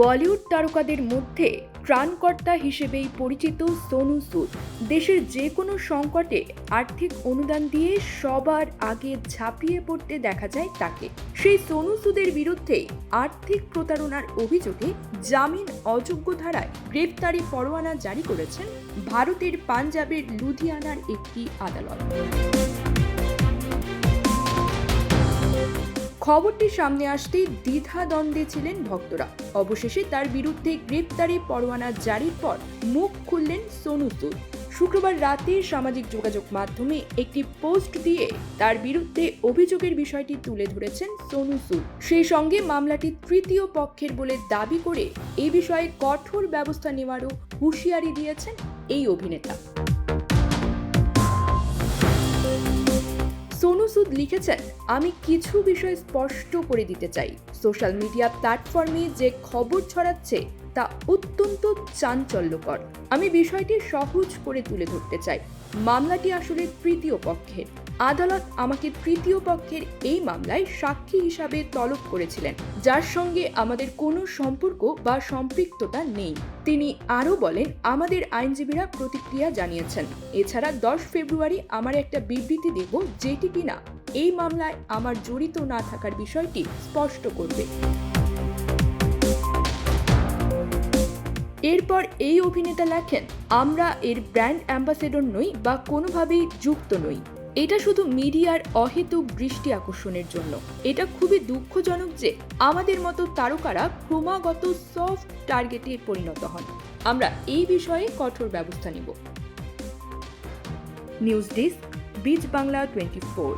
বলিউড তারকাদের মধ্যে ত্রাণকর্তা হিসেবেই পরিচিত সোনু সুদ। দেশের যে কোনো সংকটে আর্থিক অনুদান দিয়ে সবার আগে ঝাঁপিয়ে পড়তে দেখা যায় তাকে। সেই সোনু সুদের বিরুদ্ধে আর্থিক প্রতারণার অভিযোগে জামিন অযোগ্য ধারায় গ্রেপ্তারি পরোয়ানা জারি করেছেন ভারতের পাঞ্জাবের লুধিয়ানার একটি আদালত। খবরটি সামনে আসতেই দ্বিধাদ্বন্দ্বে ছিলেন ভক্তরা। অবশেষে তার বিরুদ্ধে গ্রেপ্তারি পরোয়ানা জারির পর মুখ খুললেন সোনু সুদ শুক্রবার রাতে সামাজিক যোগাযোগ মাধ্যমে একটি পোস্ট দিয়ে তার বিরুদ্ধে অভিযোগের বিষয়টি তুলে ধরেছেন সোনু সুদ সেই সঙ্গে মামলাটি তৃতীয় পক্ষের বলে দাবি করে এ বিষয়ে কঠোর ব্যবস্থা নেওয়ারও হুঁশিয়ারি দিয়েছেন এই অভিনেতা। সুদ লিখেছেন, আমি কিছু বিষয় স্পষ্ট করে দিতে চাই। সোশ্যাল মিডিয়া প্ল্যাটফর্মে যে খবর ছড়াচ্ছে তা অত্যন্ত চাঞ্চল্যকর। আমি বিষয়টি সহজ করে তুলে ধরতে চাই। মামলাটি আসলে তৃতীয় পক্ষের। আদালত আমাকে তৃতীয় পক্ষের এই মামলায় সাক্ষী হিসাবে তলব করেছিলেন, যার সঙ্গে আমাদের কোনো সম্পর্ক বা সম্পৃক্ততা নেই। তিনি আরও বলেন, আমাদের আইনজীবীরা প্রতিক্রিয়া জানিয়েছেন। এছাড়া দশ ফেব্রুয়ারি আমার একটা বিবৃতি দেব যেটি কিনা এই মামলায় আমার জড়িত না থাকার বিষয়টি স্পষ্ট করবে। এরপর এই অভিনেতা লেখেন, আমরা এর ব্র্যান্ড অ্যাম্বাসেডর নই বা কোনোভাবেই যুক্ত নই। এটা শুধু মিডিয়ার অহেতুক দৃষ্টি আকর্ষণের জন্য। এটা খুবই দুঃখজনক যে আমাদের মতো তারকারা ক্রমাগত সফট টার্গেটে পরিণত হন। আমরা এই বিষয়ে কঠোর ব্যবস্থা নিব। নিউজ ডেস্ক বিচ বাংলা টোয়েন্টি ফোর।